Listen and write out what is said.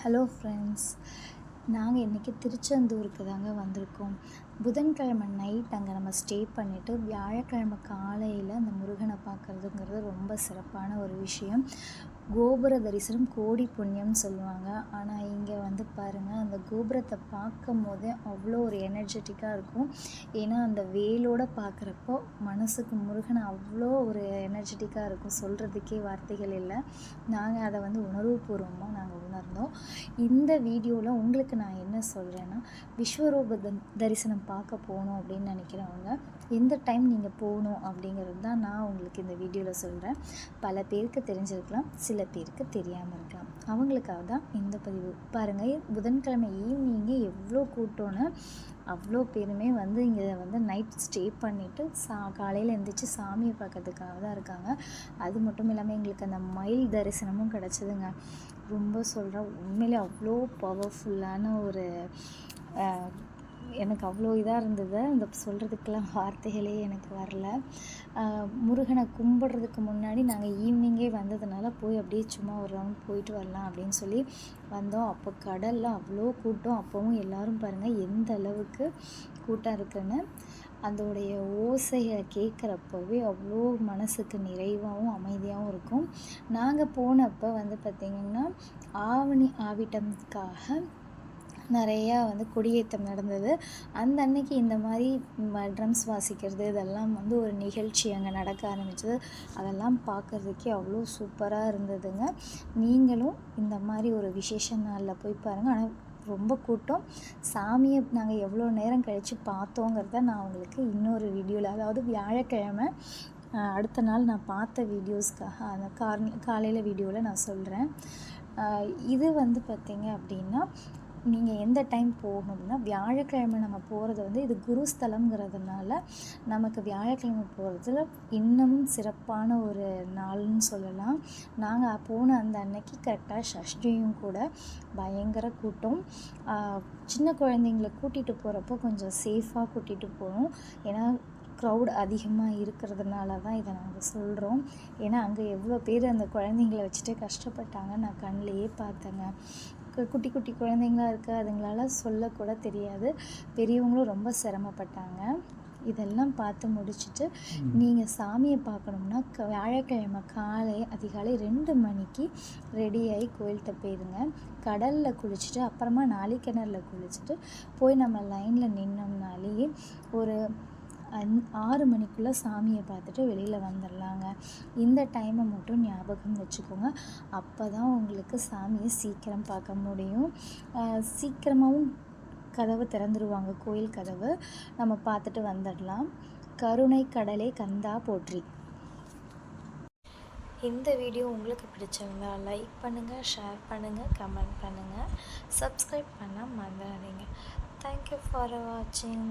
Hello friends நாங்கள் இன்றைக்கி திருச்செந்தூருக்கு தாங்க வந்திருக்கோம். புதன்கிழமை நைட் அங்கே நம்ம ஸ்டே பண்ணிவிட்டு வியாழக்கிழமை காலையில் அந்த முருகனை பார்க்குறதுங்கிறது ரொம்ப சிறப்பான ஒரு விஷயம். கோபுர தரிசனம் கோடி புண்ணியம்னு சொல்லுவாங்க. ஆனால் இங்கே வந்து பாருங்கள் அந்த கோபுரத்தை பார்க்கும் போதே அவ்வளோ ஒரு எனர்ஜெட்டிக்காக இருக்கும். ஏன்னா அந்த வேலோட பார்க்குறப்போ மனசுக்கு முருகன் அவ்வளோ ஒரு எனர்ஜெட்டிக்காக இருக்கும். சொல்கிறதுக்கே வார்த்தைகள் இல்லை. நாங்கள் அதை வந்து உணர்வுபூர்வமாக நாங்கள் உணர்ந்தோம். இந்த வீடியோவில் உங்களுக்கு நான் என்ன சொல்கிறேன்னா விஸ்வரூப தரிசனம் பார்க்க போகணும் அப்படின்னு நினைக்கிறவங்க எந்த டைம் நீங்கள் போகணும் அப்படிங்கிறது தான் நான் உங்களுக்கு இந்த வீடியோவில் சொல்கிறேன் பல பேருக்கு தெரிஞ்சிருக்கலாம் சில பேருக்கு தெரியாமல் இருக்கலாம். அவங்களுக்காக தான் இந்த பதிவு. பாருங்கள் புதன்கிழமை ஈவினிங்கே எவ்வளோ கூட்டம்னு அவ்வளோ பேருமே வந்து இங்கே வந்து நைட் ஸ்டே பண்ணிவிட்டு சா காலையில் எழுந்திரிச்சு சாமியை பார்க்கறதுக்காக தான் இருக்காங்க. அது மட்டும் இல்லாமல் எங்களுக்கு அந்த மயில் தரிசனமும் கிடச்சிதுங்க. ரொம்ப சொல்கிறேன் உண்மையிலே அவ்வளோ பவர்ஃபுல்லான ஒரு எனக்கு அவ்வளோ இதாக இருந்தது. அந்த சொல்கிறதுக்கெல்லாம் வார்த்தைகளே எனக்கு வரல. முருகனை கும்பிட்றதுக்கு முன்னாடி நாங்கள் ஈவினிங்கே வந்ததுனால போய் அப்படியே சும்மா ஒரு ரவுண்ட் போயிட்டு வரலாம் அப்படின்னு சொல்லி வந்தோம். அப்போ கடலில் அவ்வளோ கூட்டம். அப்போவும் எல்லாரும் பாருங்கள் எந்த அளவுக்கு கூட்டம் இருக்குன்னு. அதோடைய ஓசையை கேட்குறப்பவே அவ்வளோ மனசுக்கு நிறைவாகவும் அமைதியாகவும் இருக்கும். நாங்கள் போனப்போ வந்து பார்த்திங்கன்னா ஆவணி ஆவிட்டம்காக நிறையா வந்து கொடியேற்றம் நடந்தது. அந்த அன்னைக்கு இந்த மாதிரி ட்ரம்ஸ் வாசிக்கிறது இதெல்லாம் வந்து ஒரு நிகழ்ச்சி அங்கே நடக்க ஆரம்பிச்சது. அதெல்லாம் பார்க்குறதுக்கே அவ்வளோ சூப்பராக இருந்ததுங்க. நீங்களும் இந்த மாதிரி ஒரு விசேஷ நாளில் போய் பாருங்கள் ஆனால் ரொம்ப கூட்டம். சாமியை நாங்கள் எவ்வளோ நேரம் கழித்து பார்த்தோங்கிறத நான் உங்களுக்கு இன்னொரு வீடியோவில் அதாவது வியாழக்கிழமை அடுத்த நாள் நான் பார்த்த வீடியோஸ்க்காக அந்த கார் காலையில் வீடியோவில் நான் சொல்கிறேன் இது வந்து பார்த்திங்க அப்படின்னா நீங்கள் எந்த டைம் போகணும் அப்படின்னா வியாழக்கிழமை நம்ம போகிறது வந்து இது குருஸ்தலம்ங்கிறதுனால நமக்கு வியாழக்கிழமை போகிறதுல இன்னமும் சிறப்பான ஒரு நாள்னு சொல்லலாம். நாங்கள் போன அந்த அன்னைக்கு கரெக்டாக ஷஷ்டியும் கூட பயங்கர கூட்டம். சின்ன குழந்தைங்கள கூட்டிகிட்டு போகிறப்போ கொஞ்சம் சேஃபாக கூட்டிகிட்டு போகணும் ஏன்னா க்ரௌட் அதிகமாக இருக்கிறதுனால தான் இதை நாங்கள் சொல்கிறோம் ஏன்னா அங்கே எவ்வளோ பேர் அந்த குழந்தைங்கள வச்சுட்டு கஷ்டப்பட்டாங்க நான் கண்ணிலேயே பார்த்தேங்க. குட்டி குட்டி குழந்தைங்களா இருக்குது அதுங்களால சொல்லக்கூட தெரியாது. பெரியவங்களும் ரொம்ப சிரமப்பட்டாங்க. இதெல்லாம் பார்த்து முடிச்சுட்டு நீங்கள் சாமியை பார்க்கணும்னா க- வியாழக்கிழமை காலை அதிகாலை ரெண்டு மணிக்கு ரெடியாகி கோயில்கிட்ட போயிருங்க. கடலில் குளிச்சுட்டு அப்புறமா நாளிக்கிணறுல குளிச்சுட்டு போய் நம்ம லைனில் நின்னோம்னாலே ஒரு அந் ஆறு மணிக்குள்ளே சாமியை பார்த்துட்டு வெளியில் வந்துடலாங்க இந்த டைமை மட்டும் ஞாபகம் வச்சுக்கோங்க. அப்போ தான் உங்களுக்கு சாமியை சீக்கிரம் பார்க்க முடியும். சீக்கிரமாகவும் கதவு திறந்துருவாங்க. கோயில் கதவு. நம்ம பார்த்துட்டு வந்துடலாம் கருணை கடலே கந்தா போற்றி. இந்த வீடியோ உங்களுக்கு பிடிச்சிருந்தா லைக் பண்ணுங்கள் ஷேர் பண்ணுங்கள் கமெண்ட் பண்ணுங்கள் சப்ஸ்கிரைப் பண்ண மறந்துடாதீங்க. தேங்க்யூ ஃபார் வாட்சிங்